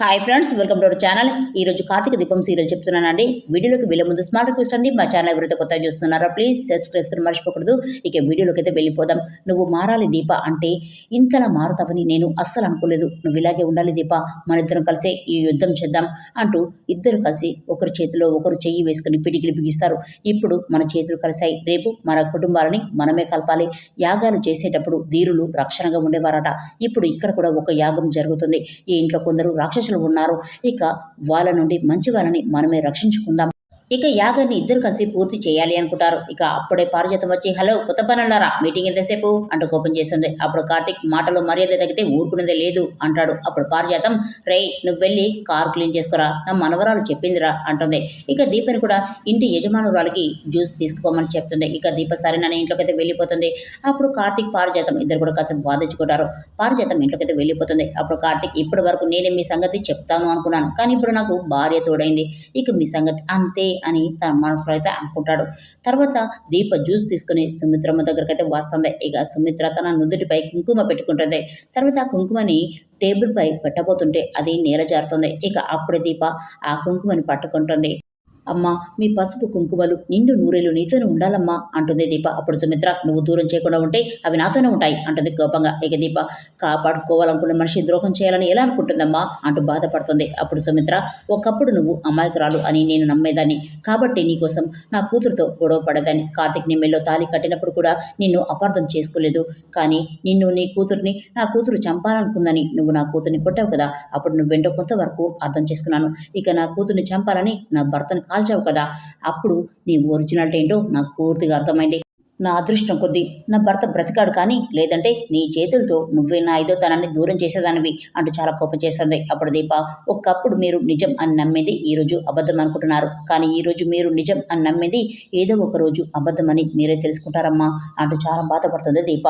Hi friends welcome to our channel ఈ రోజు కార్తీక దీపం సీరియల్ చెప్తున్నానండి. వీడియోలోకి వెళ్ళే ముందు స్మార్ట్ రిక్వెస్ట్ అండి. మా ఛానల్ ఎవరైతే కొత్తగా చూస్తున్నారో ప్లీజ్ సబ్స్క్రైబ్ చేసుకుని మర్చిపోకూడదు. ఇక వీడియోలోకి అయితే వెళ్ళిపోదాం. నువ్వు మారాలి దీప అంటే ఇంతలా మారుతావని నేను అస్సలు అనుకోలేదు. నువ్వు ఇలాగే ఉండాలి దీప. మన ఇద్దరం కలిసే ఈ యుద్ధం చేద్దాం అంటూ ఇద్దరు కలిసి ఒకరి చేతిలో ఒకరు చెయ్యి వేసుకుని పిడికిలి బిగిస్తారు. ఇప్పుడు మన చేతులు కలిసాయి రేపు మన కుటుంబాలని మనమే కలపాలి. యాగాలు చేసేటప్పుడు ధీరులు రక్షణగా ఉండేవారట. ఇప్పుడు ఇక్కడ కూడా ఒక యాగం జరుగుతుంది. ఈ ఇంట్లో కొందరు మనుషులు ఉన్నారు. ఇక వాళ్ళ నుండి మంచి వాళ్ళని మనమే రక్షించుకుందాం. ఇక యాగాన్ని ఇద్దరు కలిసి పూర్తి చేయాలి అనుకుంటారు. ఇక అప్పుడే పారిజాతం వచ్చి హలో కొత్త పనులారా మీటింగ్ ఎంతసేపు? అంటూ కోపం చేస్తుంది. అప్పుడు కార్తీక్ మాటలో మర్యాద తగ్గితే ఊరుకునేదే లేదు అంటాడు. అప్పుడు పారిజాతం రే నువ్వు వెళ్ళి కార్ క్లీన్ చేసుకురా? నా మనవరాలు చెప్పిందిరా అంటుంది. ఇక దీపని కూడా ఇంటి యజమానురాలకి జ్యూస్ తీసుకుపోమని చెప్తుంది. ఇక దీప సరేనని ఇంట్లోకి అయితే వెళ్ళిపోతుంది. అప్పుడు కార్తీక్ పారిజాతం ఇద్దరు కూడా కాసేపు వాదించుకుంటారు పారిజాతం ఇంట్లోకి అయితే వెళ్ళిపోతుంది. అప్పుడు కార్తీక్ ఇప్పటి వరకు నేనే మీ సంగతి చెప్తాను అనుకున్నాను కానీ ఇప్పుడు నాకు భార్య తోడైంది. ఇక మీ సంగతి అంతే అని తన మనసులో అయితే అనుకుంటాడు. తర్వాత దీప జ్యూస్ తీసుకుని సుమిత్రమ్మ దగ్గరికి అయితే వస్తుంది. ఇక సుమిత్ర తన నుదుటిపై కుంకుమ పెట్టుకుంటుంది. తర్వాత ఆ కుంకుమని టేబుల్ పై పెట్టబోతుంటే అది నేల జారుతుంది ఇక అప్పుడే దీప ఆ కుంకుమని పట్టుకుంటుంది. అమ్మా మీ పసుపు కుంకుమలు నిండు నూరేలు నీతోనే ఉండాలమ్మా అంటుంది దీప. అప్పుడు సుమిత్ర నువ్వు దూరం చేయకుండా ఉంటే అవి నాతోనే ఉంటాయి అంటుంది కోపంగా. ఇక దీప కాపాడుకోవాలనుకున్న మనిషి ద్రోహం చేయాలని ఎలా అనుకుంటుందమ్మా అంటూ బాధపడుతుంది. అప్పుడు సుమిత్ర ఒకప్పుడు నువ్వు అమాయకురాలు అని నేను నమ్మేదాన్ని కాబట్టి నీకోసం నా కూతురుతో గొడవ పడేదాన్ని. కార్తిక్ నీ తాలి కట్టినప్పుడు కూడా నిన్ను అపార్థం చేసుకోలేదు. కానీ నిన్ను నీ కూతుర్ని నా కూతురు చంపాలనుకుందని నువ్వు నా కూతుర్ని కొట్టావు కదా అప్పుడు నువ్వేంటో కొంతవరకు అర్థం చేసుకున్నాను. ఇక నా కూతుర్ని చంపాలని నా భర్తను కాల్చావు కదా అప్పుడు నీ ఒరిజినల్ ఏంటో నాకు పూర్తిగా అర్థమైంది. నా అదృష్టం కొద్దీ నా భర్త బ్రతికాడు కానీ లేదంటే నీ చేతులతో నువ్వే నా ఐదో తనాన్ని దూరం చేసేదానివి అంటూ చాలా కోపం చేస్తుంది. అప్పుడు దీప ఒకప్పుడు మీరు నిజం అని నమ్మేది ఈ రోజు అబద్ధం అనుకుంటున్నారు. కానీ ఈ రోజు మీరు నిజం అని నమ్మేది ఏదో ఒక రోజు అబద్ధమని మీరే తెలుసుకుంటారమ్మా అంటూ చాలా బాధపడుతుంది దీప.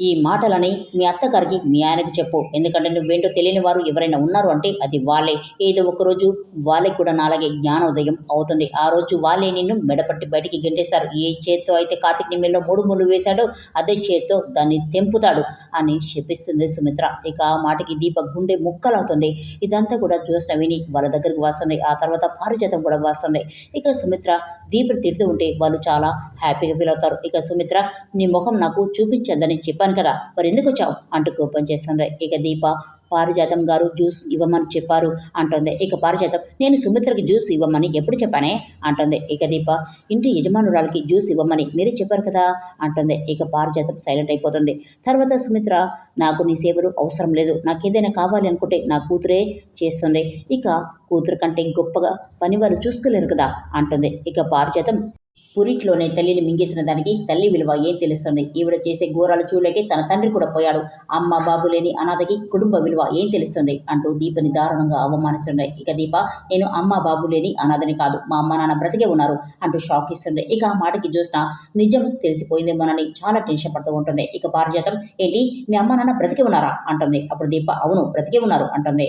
ఈ మాటలని మీ అత్తగారికి మీ ఆయనకి చెప్పు. ఎందుకంటే నువ్వేంటో తెలియని వారు ఎవరైనా ఉన్నారు అంటే అది వాళ్ళే. ఏదో ఒకరోజు వాళ్ళకి కూడా నాలాగే జ్ఞానోదయం అవుతుంది. ఆ రోజు వాళ్ళే నిన్ను మెడపట్టి బయటికి గెంటేశారు. ఏ చేత్తో అయితే కార్తిక్ నిమ్మెల్లో మూడు ముళ్ళు వేశాడో అదే చేత్తో దాన్ని తెంపుతాడు అని శపిస్తుంది సుమిత్ర. ఇక ఆ మాటకి దీప గుండె ముక్కలవుతుంది. ఇదంతా కూడా చూసిన విని వాళ్ళ దగ్గరికి వస్తుంది. ఆ తర్వాత పారిజాతం కూడా వస్తుంది. ఇక సుమిత్ర దీపని తిడుతూ ఉంటే వాళ్ళు చాలా హ్యాపీగా ఫీల్ అవుతారు. ఇక సుమిత్ర నీ ముఖం నాకు చూపించద్దని చెప్పాను కదా. మరి ఎందుకు వచ్చావు? అంటూ కోపం చేస్తుంది ఇక దీప పారిజాతం గారు జ్యూస్ ఇవ్వమని చెప్పారు అంటుంది. ఇక పారిజాతం నేను సుమిత్రకి జ్యూస్ ఇవ్వమని ఎప్పుడు చెప్పానే? అంటుంది. ఇక దీప ఇంటి యజమానురాలకి జ్యూస్ ఇవ్వమని మీరే చెప్పారు కదా? అంటుంది. ఇక పారిజాతం సైలెంట్ అయిపోతుంది. తర్వాత సుమిత్ర నాకు నీ సేవలు అవసరం లేదు. నాకు ఏదైనా కావాలి అనుకుంటే నా కూతురే చేస్తుంది. ఇక కూతురు కంటే గొప్పగా పని వాళ్ళు చూసుకోలేరు కదా? అంటుంది. ఇక పారిజాతం పురిట్లోనే తల్లిని మింగేసిన దానికి తల్లి విలువ ఏం తెలుస్తుంది? ఈవిడ చేసే ఘోరాలు చూడలేకే తన తండ్రి కూడా పోయాడు. అమ్మ బాబు లేని అనాథకి కుటుంబ విలువ ఏం తెలుస్తుంది? అంటూ దీపని దారుణంగా అవమానిస్తుండే. ఇక దీప నేను అమ్మ బాబు లేని అనాథని కాదు. మా అమ్మ నాన్న బ్రతికే ఉన్నారు అంటూ షాక్ ఇస్తుండే. ఇక ఆ మాటకి చూసిన నిజం తెలిసిపోయిందేమోనని చాలా టెన్షన్ పడుతూ ఉంటుంది. ఇక పారిజాతం ఏంటి? మీ అమ్మ నాన్న బ్రతికే ఉన్నారా? అంటుంది. అప్పుడు దీప అవును బ్రతికే ఉన్నారు అంటుంది.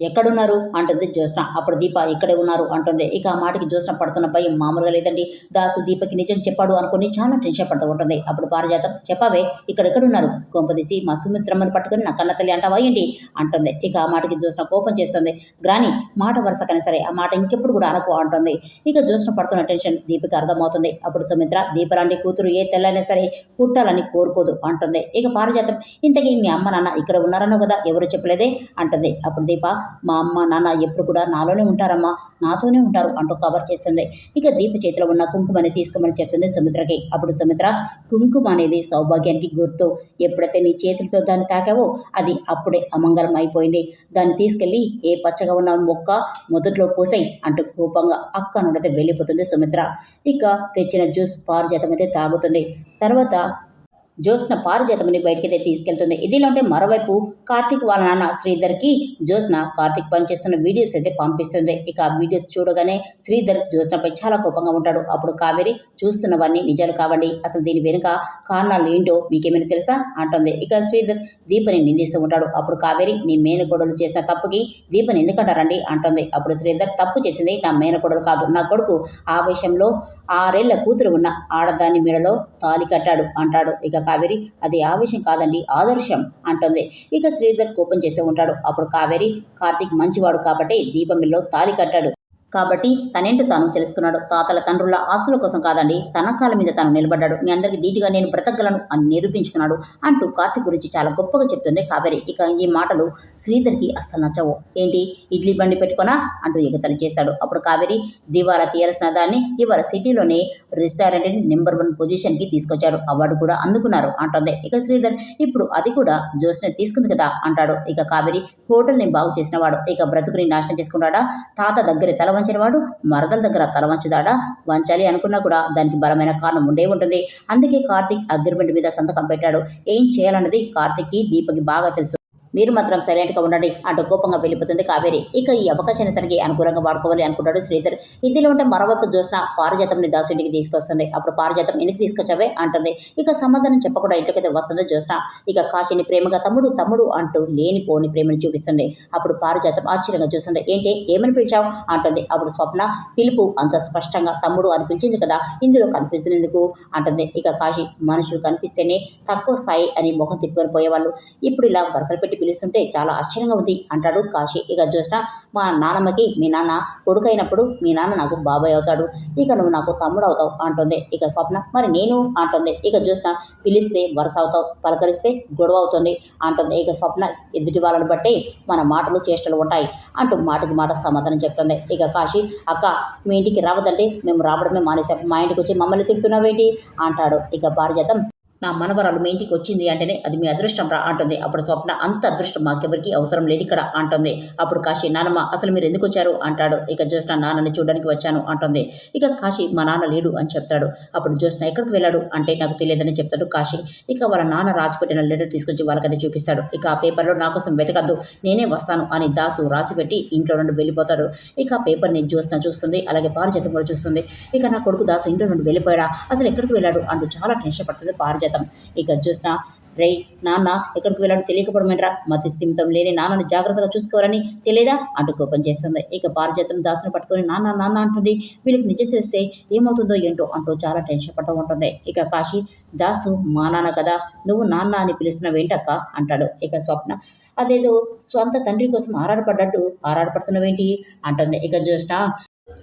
ఎక్కడున్నారు? అంటుంది జ్యోత్స్న. అప్పుడు దీప ఇక్కడే ఉన్నారు అంటుంది. ఇక ఆ మాటకి జ్యోత్స్న పడుతున్న భయం మామూలుగా లేదండి. దాసు దీపకి నిజం చెప్పాడు అనుకుని చాలా టెన్షన్ పడుతూ ఉంటుంది. అప్పుడు పారిజాతం చెప్పావే ఇక్కడ ఎక్కడున్నారు కొంపదీసి మా సుమిత్రమ్మని పట్టుకుని నా కన్న తల్లి అంటావా ఏంటి? అంటుంది. ఇక ఆ మాటకి జ్యోత్స్న కోపం చేస్తుంది. గ్రాని మాట వరుసకనే సరే ఆ మాట ఇంకెప్పుడు కూడా అనకు అంటుంది. ఇక జ్యోత్స్న పడుతున్న టెన్షన్ దీపకి అర్థమవుతుంది. అప్పుడు సుమిత్ర దీపలాంటి కూతురు ఏ తెల్లైనా సరే పుట్టాలని కోరుకోదు అంటుంది. ఇక పారిజాతం ఇంతకీ మీ అమ్మ నాన్న ఇక్కడ ఉన్నారనో కదా ఎవరు చెప్పలేదే? అంటుంది. అప్పుడు దీప మా అమ్మ నాన్న ఎప్పుడు కూడా నాలోనే ఉంటారమ్మా నాతోనే ఉంటారు అంటూ కవర్ చేస్తుంది ఇక దీప చేతిలో ఉన్న కుంకుమని తీసుకోమని చెప్తుంది సుమిత్రకి. అప్పుడు సుమిత్ర కుంకుమ అనేది సౌభాగ్యానికి గుర్తు. ఎప్పుడైతే నీ చేతులతో దాన్ని తాకావో అది అప్పుడే అమంగళం అయిపోయింది దాన్ని తీసుకెళ్ళి ఏ పచ్చగా ఉన్న మొక్క మొదట్లో పూసాయి అంటూ కోపంగా అక్క నుండి వెళ్ళిపోతుంది సుమిత్ర. ఇక తెచ్చిన జ్యూస్ పారుజాతం అయితే తాగుతుంది. తర్వాత జ్యోత్స్న పారిజాతముని బయటకైతే తీసుకెళ్తుంది. ఇదిలో ఉంటే మరోవైపు కార్తీక్ వాళ్ళ నాన్న శ్రీధర్కి జ్యోత్స్న కార్తీక్ పనిచేస్తున్న వీడియోస్ అయితే పంపిస్తుంది. ఇక ఆ వీడియోస్ చూడగానే శ్రీధర్ జ్యోత్స్నపై చాలా కోపంగా ఉంటాడు. అప్పుడు కావేరి చూస్తున్నవన్నీ నిజాలు కావండి. అసలు దీని వెనుక కారణాలు ఏంటో మీకేమైనా తెలుసా? అంటుంది. ఇక శ్రీధర్ దీపని నిందిస్తూ ఉంటాడు. అప్పుడు కావేరి నీ మేనకోడలు చేసిన తప్పుకి దీపని ఎందుకంటారండి? అంటుంది. అప్పుడు శ్రీధర్ తప్పు చేసింది నా మేనకోడలు కాదు. నా కొడుకు ఆవేశంలో ఆరేళ్ళ కూతురు ఉన్న ఆడదాని మెడలో తాలి కట్టాడు అంటాడు. ఇక కావేరి అది ఆవేశం కాదండి ఆదర్శం అంటుంది. ఇక శ్రీధర్ కోపం చేసే ఉంటాడు. అప్పుడు కావేరి కార్తీక్ మంచివాడు కాబట్టి దీపమిల్లో తాలి కట్టాడు. కాబట్టి తనేంటో తాను తెలుసుకున్నాడు. తాతల తండ్రుల ఆస్తుల కోసం కాదండి తన కాళ్ళ మీద తాను నిలబడ్డాడు. మీ అందరికీ ధీటుగా నేను బ్రతకగలను అని నిరూపించుకున్నాడు అంటూ కార్తిక్ గురించి చాలా గొప్పగా చెప్తుంది కావేరి. ఇక ఈ మాటలు శ్రీధర్కి అస్సలు నచ్చవు. ఏంటి? ఇడ్లీ బండి పెట్టుకోనా? అంటూ ఎగతలు చేస్తాడు. అప్పుడు కావేరి దివాలా తీయాల్సిన దాన్ని ఇవాళ సిటీలోనే రెస్టారెంట్ నెంబర్ వన్ పొజిషన్కి తీసుకొచ్చాడు. అవార్డు కూడా అందుకున్నారు అంటుంది. ఇక శ్రీధర్ ఇప్పుడు అది కూడా జోస్ని తీసుకుంది కదా అంటాడు. ఇక కావేరి హోటల్ని బాగు చేసిన వాడు. ఇక బ్రతుకుని నాశనం చేసుకున్నాడా తాత దగ్గర తల వంచిన వాడు మరదల దగ్గర తల వంచుదాడా వంచాలి అనుకున్నా కూడా దానికి బలమైన కారణం ఉండే ఉంటుంది. అందుకే కార్తీక్ అగ్రిమెంట్ మీద సంతకం పెట్టాడు. ఏం చేయాలన్నది కార్తీక్కి దీపకి బాగా తెలుసు. మీరు మాత్రం సైలెంట్గా ఉండండి. అంటూ కోపంగా వెళ్ళిపోతుంది కావేరి. ఇక ఈ అవకాశాన్ని తనకి అనుకూలంగా వాడుకోవాలి అనుకుంటాడు శ్రీధర్. ఇందులో ఉంటే మరోవైపు చూసిన పారిజాతంని దాసు ఇంటికి తీసుకొస్తుంది. అప్పుడు పారిజాతం ఎందుకు తీసుకొచ్చావే? అంటుంది. ఇక సమాధానం చెప్పకుండా ఇంట్లోకైతే వస్తుంది జ్యోత్స్న. ఇక కాశీని ప్రేమగా తమ్ముడు తమ్ముడు అంటూ లేనిపోని ప్రేమను చూపిస్తుంది. అప్పుడు పారిజాతం ఆశ్చర్యంగా చూస్తుంది. ఏంటి? ఏమని పిలిచావు? అంటుంది. అప్పుడు స్వప్న పిలుపు అంత స్పష్టంగా తమ్ముడు అని పిలిచింది కదా ఇందులో కన్ఫ్యూజన్ ఎందుకు? అంటుంది. ఇక కాశీ మనుషులు కనిపిస్తేనే తక్కువ స్థాయి అని ముఖం తిప్పుకొని పోయేవాళ్ళు. ఇప్పుడు ఇలా వరుసలు పెట్టి పిలుస్తుంటే చాలా ఆశ్చర్యంగా ఉంది. అంటాడు కాశీ. ఇక జ్యోత్స్న మా నాన్నమ్మకి మీ నాన్న కొడుకైనప్పుడు మీ నాన్న నాకు బాబాయ్ అవుతాడు. ఇక నువ్వు నాకు తమ్ముడు అవుతావు అంటుంది. ఇక స్వప్న మరి నేను? అంటుంది. ఇక జ్యోత్స్న పిలిస్తే వరుస అవుతావు పలకరిస్తే గొడవ అవుతుంది అంటుంది. ఇక స్వప్న ఎదుటి వాళ్ళని బట్టి మన మాటలు చేష్టలు ఉంటాయి అంటూ మాటకి మాట సమాధానం చెప్తుంది. ఇక కాశీ అక్క మీ ఇంటికి రావద్దంటే మేము రావడమే మానేసాం మా ఇంటికి వచ్చి మమ్మల్ని తిడుతున్నావేంటి? అంటాడు. ఇక పారిజాతం నా మనవరాలు మీ ఇంటికి వచ్చింది అంటేనే అది మీ అదృష్టం రా అంటుంది. అప్పుడు స్వప్న అంత అదృష్టం మాకెవరికి అవసరం లేదు ఇక్కడ అంటుంది. అప్పుడు కాశీ నానమ్మ అసలు మీరు ఎందుకు వచ్చారు? అంటాడు. ఇక జ్యోత్స్న నాన్నని చూడడానికి వచ్చాను అంటుంది. ఇక కాశీ మా నాన్న లేడు అని చెప్తాడు. అప్పుడు జ్యోత్స్న ఎక్కడికి వెళ్ళాడు? అంటే నాకు తెలియదని చెప్తాడు కాశీ. ఇక వాళ్ళ నాన్న రాసిపెట్టిన లెటర్ తీసుకొచ్చి వాళ్ళకని చూపిస్తాడు. ఇక ఆ పేపర్లో నా కోసం వెతకద్దు నేనే వస్తాను అని దాసు రాసిపెట్టి ఇంట్లో నుండి వెళ్ళిపోతాడు. ఇక ఆ పేపర్ని జ్యోత్స్న చూస్తుంది. అలాగే పారిజాతం కూడా చూస్తుంది. ఇక నా కొడుకు దాసు ఇంట్లో నుండి వెళ్ళిపోయాడా? అసలు ఎక్కడికి వెళ్ళాడు? అంటూ చాలా టెన్షన్ పడుతుంది పారిజాతం ఇక చూసిన రే నాన్న ఎక్కడికి వెళ్ళాడు తెలియకపోవడమేంట్రా? మతి స్థిమితం లేని నాన్నని జాగ్రత్తగా చూసుకోవాలని తెలియదా అంటూ కోపం చేస్తుంది. ఇక పారిజాతం దాసును పట్టుకొని నాన్న నాన్న అంటుంది. వీళ్ళకి నిజం తెలిస్తే ఏమవుతుందో ఏంటో అంటూ చాలా టెన్షన్ పడుతూ ఉంటుంది. ఇక కాశీ దాసు మా నాన్న కదా నువ్వు నాన్న అని పిలుస్తున్నావు ఏంటక్క? అంటాడు. ఇక స్వప్న అదేదో స్వంత తండ్రి కోసం ఆరాటపడ్డట్టు ఆరాటపడుతున్నావేంటి? అంటుంది. ఇక జ్యోత్స్న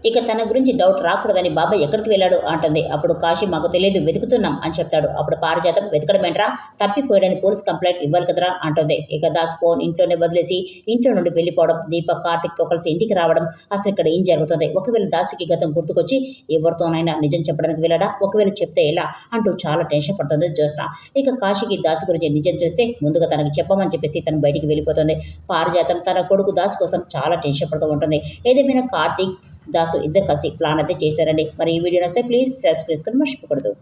ఇక తన గురించి డౌట్ రాకూడదని బాబాయ్ ఎక్కడికి వెళ్ళాడు? అంటుంది. అప్పుడు కాశీ మాకు తెలియదు వెతుకుతున్నాం అని చెప్తాడు. అప్పుడు పారిజాతం వెతకడమేంట్రా? తప్పిపోయాడని పోలీస్ కంప్లైంట్ ఇవ్వాలి కదరా? అంటుంది. ఇక దాస్ ఫోన్ ఇంట్లోనే వదిలేసి ఇంట్లో నుండి వెళ్ళిపోవడం దీపక్ కార్తిక్తో కలిసి ఇంటికి రావడం అసలు ఇక్కడ ఏం జరుగుతుంది? ఒకవేళ దాసుకి గతం గుర్తుకొచ్చి ఎవరితోనైనా నిజం చెప్పడానికి వెళ్ళడా? ఒకవేళ చెప్తే ఎలా? అంటూ చాలా టెన్షన్ పడుతుంది జ్యోత్స్న. ఇక కాశీకి దాసు గురించి నిజం తెలిస్తే ముందుగా తనకి చెప్పమని చెప్పేసి తను బయటికి వెళ్ళిపోతుంది. పారిజాతం తన కొడుకు దాసు కోసం చాలా టెన్షన్ పడుతూ ఉంటుంది. ఏదేమైనా కార్తిక్ దాసు ఇద్దరు కలిసి ప్లాన్ అయితే చేశారండి. మరి ఈ వీడియో నచ్చితే ప్లీజ్ సబ్స్క్రైబ్ చేసుకొని మర్చిపోకూడదు.